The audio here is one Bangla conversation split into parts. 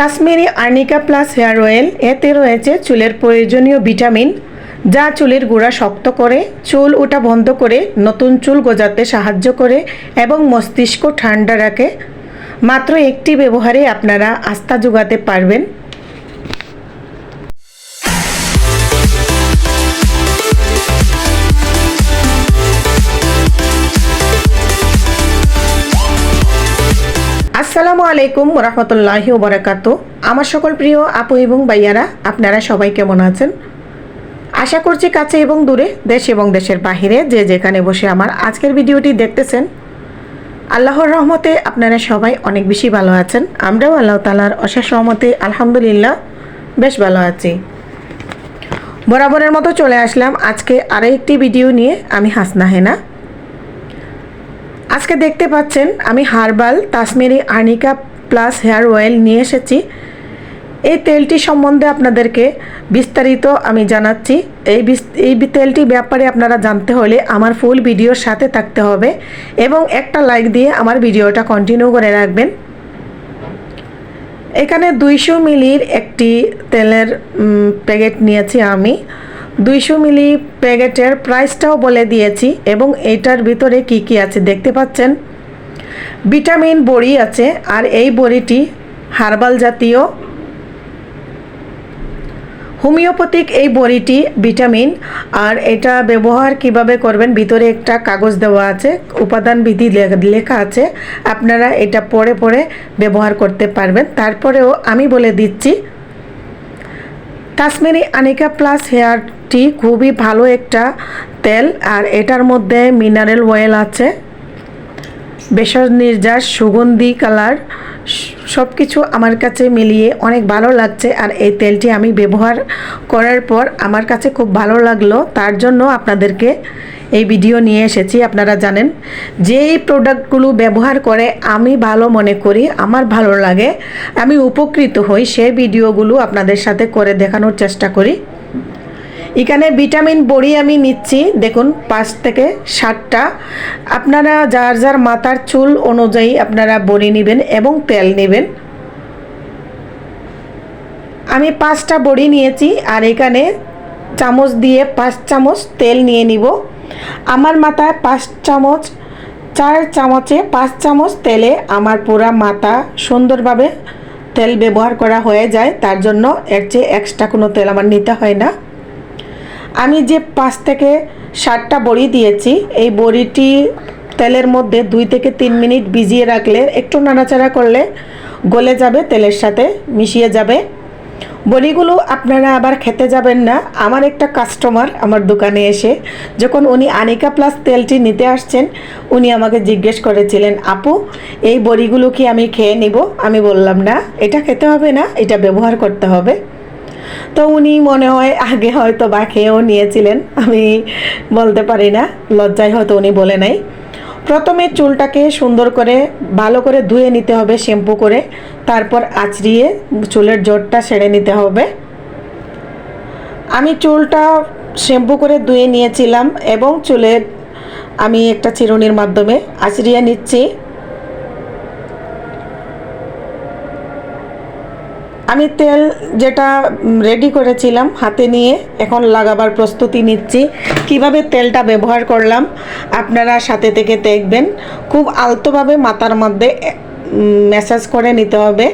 Kashmiri arnica plus hair oil এতে রয়েছে চুলের প্রয়োজনীয় ভিটামিন, যা চুলের গোড়া শক্ত করে, চুল ওটা বন্ধ করে, নতুন চুল গজাতে সাহায্য করে এবং মস্তিষ্ক ঠান্ডা রাখে। মাত্র একটি ব্যবহারে আপনারা আস্থা যোগাতে পারবেন। আসসালামু আলাইকুম রহমতুল্লাহি ওবরাকাত। আমার সকল প্রিয় আপু এবং ভাইয়ারা, আপনারা সবাই কেমন আছেন? আশা করছি কাছে এবং দূরে, দেশ এবং দেশের বাহিরে যে যেখানে বসে আমার আজকের ভিডিওটি দেখতেছেন, আল্লাহর রহমতে আপনারা সবাই অনেক বেশি ভালো আছেন। আমরাও আল্লাহ তালার অশেষ রহমতে, আলহামদুলিল্লাহ, বেশ ভালো আছি। বরাবরের মতো চলে আসলাম আজকে আরও একটি ভিডিও নিয়ে, আমি হাসনা হেনা। আজকে দেখতে পাচ্ছেন, আমি হার্বাল, তাসমেরি আর্নিকা প্লাস হেয়ার অয়েল নিয়ে এসেছি। এই তেলটি সম্বন্ধে আপনাদেরকে বিস্তারিত আমি জানাচ্ছি। এই এই তেলটি ব্যাপারে আপনারা জানতে হলে আমার ফুল ভিডিওর সাথে থাকতে হবে এবং একটা লাইক দিয়ে আমার ভিডিওটা কন্টিনিউ করে রাখবেন। এখানে দুইশো মিলির একটি তেলের প্যাকেট নিয়েছি আমি। দুইশো মিলি প্যাকেটের প্রাইসটাও বলে দিয়েছি এবং এটার ভিতরে কি কি আছে দেখতে পাচ্ছেন? ভিটামিন বড়ি আছে আর এই বড়িটি হার্বাল জাতীয়। হোমিওপ্যাথিক এই বড়িটি ভিটামিন আর এটা ব্যবহার কীভাবে করবেন ভিতরে একটা কাগজ দেওয়া আছে, উপাদান বিধি লেখা আছে। আপনারা এটা পড়ে পড়ে ব্যবহার করতে পারবেন। তারপরেও আমি বলে দিচ্ছি কাশ্মীরি আনিকা প্লাস হেয়ারটি খুবই ভালো একটা তেল, আর এটার মধ্যে মিনারেল অয়েল আছে। বেসর নির্যাস, সুগন্ধি, কালার সব কিছু আমার কাছে মিলিয়ে অনেক ভালো লাগছে, আর এই তেলটি আমি ব্যবহার করার পর আমার কাছে খুব ভালো লাগল। তার জন্য আপনাদেরকে এই ভিডিও নিয়ে এসেছি, আপনারা জানেন। যে এই প্রোডাক্টগুলো ব্যবহার করে আমি ভালো মনে করি, আমার ভালো লাগে, আমি উপকৃত হই, সেই ভিডিওগুলো আপনাদের সাথে করে দেখানোর চেষ্টা করি। এখানে ভিটামিন বড়ি আমি নিচ্ছি, দেখুন, পাঁচ থেকে ষাটটা আপনারা যার যার মাথার চুল অনুযায়ী আপনারা বড়ি নেবেন এবং তেল নেবেন। আমি পাঁচটা বড়ি নিয়েছি, আর এখানে চামচ দিয়ে পাঁচ চামচ তেল নিয়ে নিব। আমার মাথায় পাঁচ চামচ, চার চামচে পাঁচ চামচ তেলে আমার পুরা মাথা সুন্দরভাবে তেল ব্যবহার করা হয়ে যায়। তার জন্য এর চেয়ে এক্সট্রা কোনো তেল আমার নিতে হয় না। আমি যে পাঁচ থেকে ষাটটা বড়ি দিয়েছি, এই বড়িটি তেলের মধ্যে দুই থেকে তিন মিনিট ভিজিয়ে রাখলে একটু নাড়াচাড়া করলে গলে যাবে তেলের সাথে, মিশিয়ে যাবে। বড়িগুলো আপনারা আবার খেতে যাবেন না। আমার একটা কাস্টমার আমার দোকানে এসে যখন উনি আনিকা প্লাস তেলটি নিতে আসছেন, উনি আমাকে জিজ্ঞেস করেছিলেন, আপু, এই বড়িগুলো কি আমি খেয়ে নিব? আমি বললাম, না, এটা খেতে হবে না, এটা ব্যবহার করতে হবে। তো উনি মনে হয় আগে হয়তো বা খেয়েও নিয়েছিলেন, আমি বলতে পারি না, লজ্জায় হয়তো উনি বলে নাই। প্রথমে চুলটাকে সুন্দর করে, ভালো করে ধুয়ে নিতে হবে শ্যাম্পু করে, তারপর আঁচড়িয়ে চুলের জোরটা সেরে নিতে হবে। আমি চুলটা শ্যাম্পু করে ধুয়ে নিয়েছিলাম এবং চুলের আমি একটা চিরুনির মাধ্যমে আঁচড়িয়ে নিচ্ছি। আমি তেল যেটা রেডি করেছিলাম হাতে নিয়ে, এখন লাগাবার প্রস্তুতি নিচ্ছি। কীভাবে তেলটা ব্যবহার করলাম, আপনারা সাথে থেকে দেখবেন। খুব আলতোভাবে মাথার মধ্যে ম্যাসাজ করে নিতে হবে।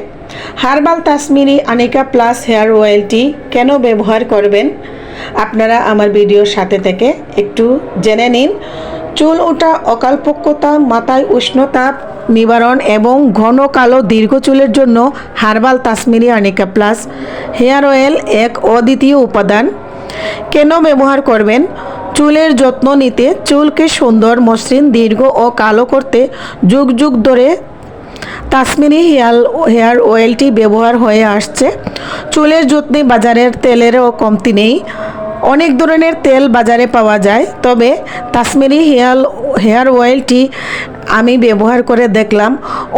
Herbal Kashmiri arnica plus hair অয়েলটি কেন ব্যবহার করবেন, আপনারা আমার ভিডিওর সাথে থেকে একটু জেনে নিন। চুল ওঠা অকালপক্কতা, মাথায় উষ্ণতাপ নিবারণ এবং ঘন কালো দীর্ঘ চুলের জন্য হার্বাল তাসমিরি আনিকা প্লাস হেয়ার অয়েল এক অদ্বিতীয় উপাদান। কেন ব্যবহার করবেন? চুলের যত্ন নিতে, চুলকে সুন্দর, মসৃণ, দীর্ঘ ও কালো করতে যুগ যুগ ধরে কাশ্মীরি হেয়ার হেয়ার অয়েলটি ব্যবহার হয়ে আসছে। চুলের যত্নে বাজারের তেলেরও কমতি নেই। অনেক ধরনের তেল বাজারে পাওয়া যায় তবে কাশ্মীরি হেয়ার হেয়ার অয়েলটি আমি ব্যবহার করে দেখলাম,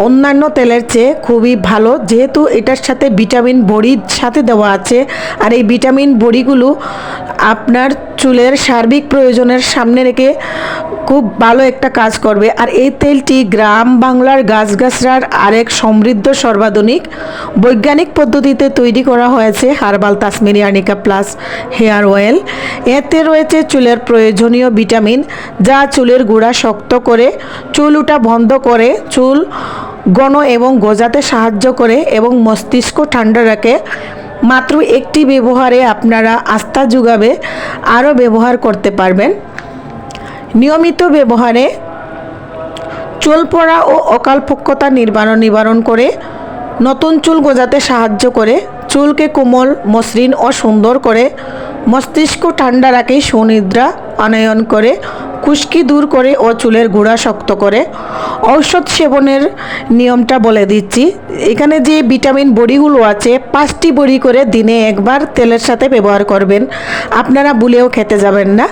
অন্যান্য তেলের চেয়ে খুবই ভালো, যেহেতু এটার সাথে ভিটামিন বড়ির সাথে দেওয়া আছে। আর এই ভিটামিন বড়িগুলো আপনার চুলের সার্বিক প্রয়োজনের সামনে রেখে খুব ভালো একটা কাজ করবে। আর এই তেলটি গ্রাম বাংলার গাছগাছরার আরেক সমৃদ্ধ সর্বাধুনিক বৈজ্ঞানিক পদ্ধতিতে তৈরি করা হয়েছে, হার্বাল তাসমিরি আর্নিকা প্লাস হেয়ার অয়েল। এতে রয়েছে চুলের প্রয়োজনীয় ভিটামিন, যা চুলের গুঁড়া শক্ত করে চুল উঠা বন্ধ করে চুল গণ এবং গজাতে সাহায্য করে এবং মস্তিষ্ক ঠান্ডা রাখে। মাত্র একটি ব্যবহারে আপনারা আস্থা যোগাবে, আরও ব্যবহার করতে পারবেন। নিয়মিত ব্যবহারে চুল পড়া ও অকালপক্কতা নির্বাণ, নিবারণ করে, নতুন চুল গজাতে সাহায্য করে, চুলকে কোমল, মসৃণ ও সুন্দর করে মস্তিষ্ক ঠান্ডা রাখে, সুনিদ্রা, আনয়ন করে, খুশকি দূর করে ও চুলের গোড়া শক্ত করে। ঔষধ সেবনের নিয়মটা বলে দিচ্ছি। এখানে যে ভিটামিন বড়িগুলো আছে, পাঁচটি বড়ি করে দিনে একবার তেলের সাথে ব্যবহার করবেন। আপনারা ভুলেও খেতে যাবেন না।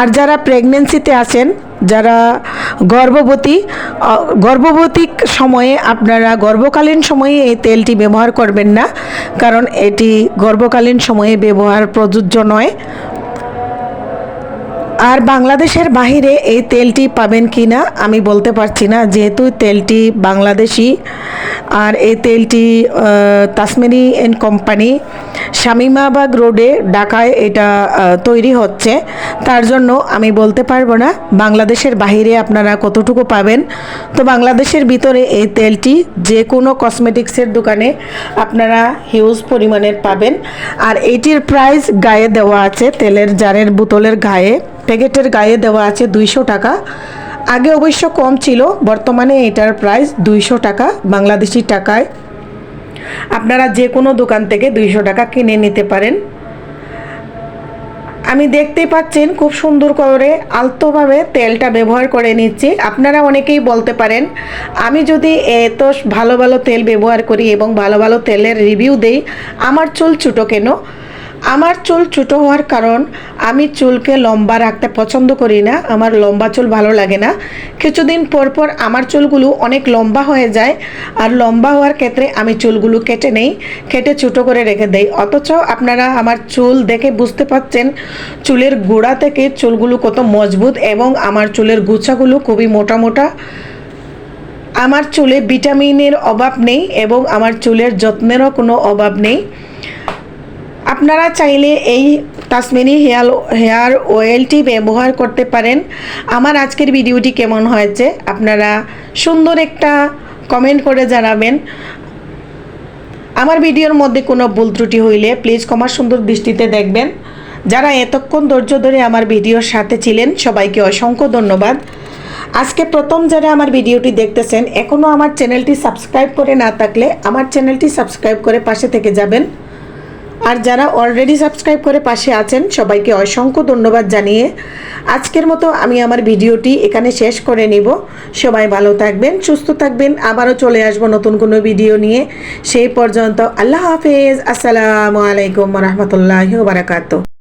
আর যারা প্রেগনেন্সিতে আছেন, যারা গর্ভবতী গর্ভবতী সময়ে আপনারা গর্ভকালীন সময়ে এই তেলটি ব্যবহার করবেন না। কারণ এটি গর্ভকালীন সময়ে ব্যবহার প্রযোজ্য নয়। আর বাংলাদেশের বাহিরে এই তেলটি পাবেন কি না আমি বলতে পারছি না। যেহেতু তেলটি বাংলাদেশি আর এই তেলটি আহ, তাসমেরি অ্যান্ড কোম্পানি শামিমাবাগ রোডে ঢাকায় এটা তৈরি হচ্ছে। তার জন্য আমি বলতে পারব না বাংলাদেশের বাহিরে আপনারা কতটুকু পাবেন। তো বাংলাদেশের ভিতরে এই তেলটি যে কোনো কসমেটিক্সের দোকানে আপনারা হিউজ পরিমাণের পাবেন। আর এটির প্রাইস গায়ে দেওয়া আছে তেলের জারের বোতলের গায়ে। প্যাকেটের গায়ে দেওয়া আছে দুইশো টাকা। আগে অবশ্য কম ছিল, বর্তমানে এটার প্রাইস দুইশো টাকা, বাংলাদেশি টাকায়। আপনারা যে কোনো দোকান থেকে দুইশো টাকা কিনে নিতে পারেন। আমি দেখতেই পাচ্ছেন খুব সুন্দর করে আলতোভাবে তেলটা ব্যবহার করে নিচ্ছি। আপনারা অনেকেই বলতে পারেন, আমি যদি এত ভালো ভালো তেল ব্যবহার করি এবং ভালো ভালো তেলের রিভিউ দেই, আমার চুল ছুটো কেন? আমার চুল ছোটো হওয়ার কারণ, আমি চুলকে লম্বা রাখতে পছন্দ করি না, আমার লম্বা চুল ভালো লাগে না। কিছুদিন পর পর আমার চুলগুলো অনেক লম্বা হয়ে যায়, আর লম্বা হওয়ার ক্ষেত্রে আমি চুলগুলো কেটে নেই, কেটে ছোটো করে রেখে দেই। অথচ আপনারা আমার চুল দেখে বুঝতে পাচ্ছেন চুলের গোড়া থেকে চুলগুলো কত মজবুত এবং আমার চুলের গুছাগুলো খুবই মোটা মোটা। আমার চুলে ভিটামিনের অভাব নেই এবং আমার চুলের যত্নেরও কোনো অভাব নেই। আপনারা চাইলে এই তাসমিনি হেয়ার হেয়ার অয়েলটি ব্যবহার করতে পারেন। আমার আজকের ভিডিওটি কেমন হয়েছে আপনারা সুন্দর একটা কমেন্ট করে জানাবেন। আমার ভিডিওর মধ্যে কোনো ভুল ত্রুটি হইলে প্লিজ কমার সুন্দর দৃষ্টিতে দেখবেন। যারা এতক্ষণ ধৈর্য ধরে আমার ভিডিওর সাথে ছিলেন, সবাইকে অসংখ্য ধন্যবাদ। আজকে প্রথম যারা আমার ভিডিওটি দেখতেছেন এখনও আমার চ্যানেলটি সাবস্ক্রাইব করে না থাকলে আমার চ্যানেলটি সাবস্ক্রাইব করে পাশে থেকে যাবেন। আর যারা অলরেডি সাবস্ক্রাইব করে পাশে আছেন, সবাইকে অসংখ্য ধন্যবাদ জানিয়ে আজকের মতো আমি আমার ভিডিওটি এখানে শেষ করে নিব। সবাই ভালো থাকবেন, সুস্থ থাকবেন। আবারও চলে আসব নতুন কোনো ভিডিও নিয়ে। সেই পর্যন্ত আল্লাহ হাফেজ। আসসালামু আলাইকুম রহমতুল্লাহ বারাকাতু